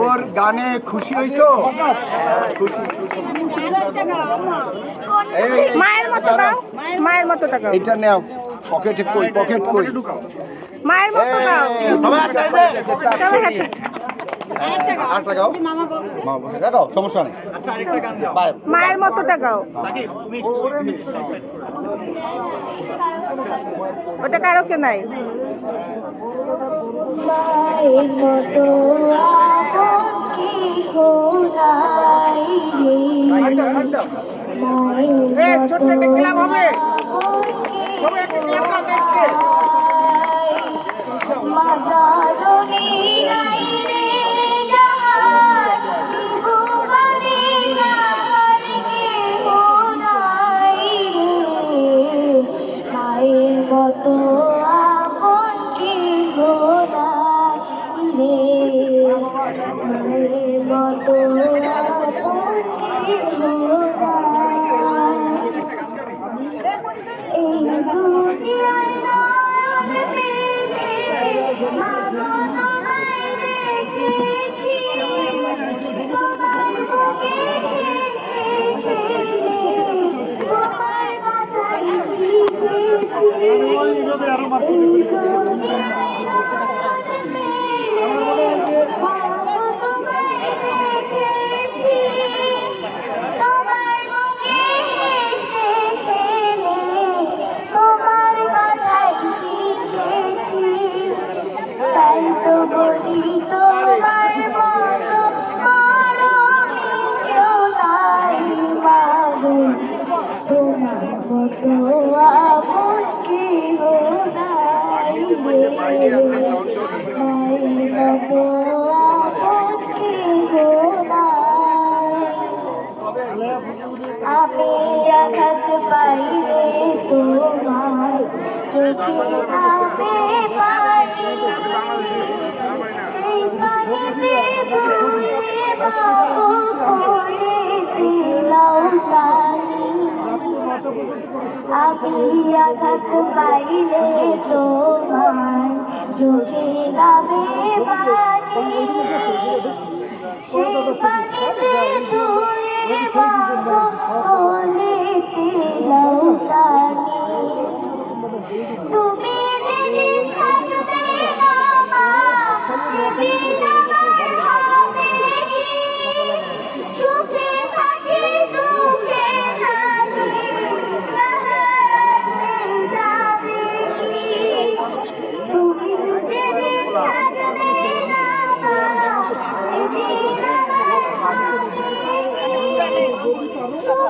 ওর গানে খুশি হইছো মায়ের মতো দাও মায়ের মতো টাকা এটা নেও পকেটে কই পকেট কই? মায়ের মতো দাও। সবাই হাতে। সমস্যা মায়ের মতো টাকাও ওটা কারও কে নাই? মায়ের মতো কেহ নাই রে। মায়ের মতো আপন কেহ নাই রে। মতো de la Roma. আমি আঘাত পাইলে তোমার চোখে নামে পানি সেই পানিতে ধুয়ে বাবু করে দিলাও পানি। আমি আঘাত পাইলে তোমার চোখে নামে পানি সেই পানিতে তুমি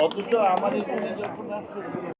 অথচ এখানে যখন আসছে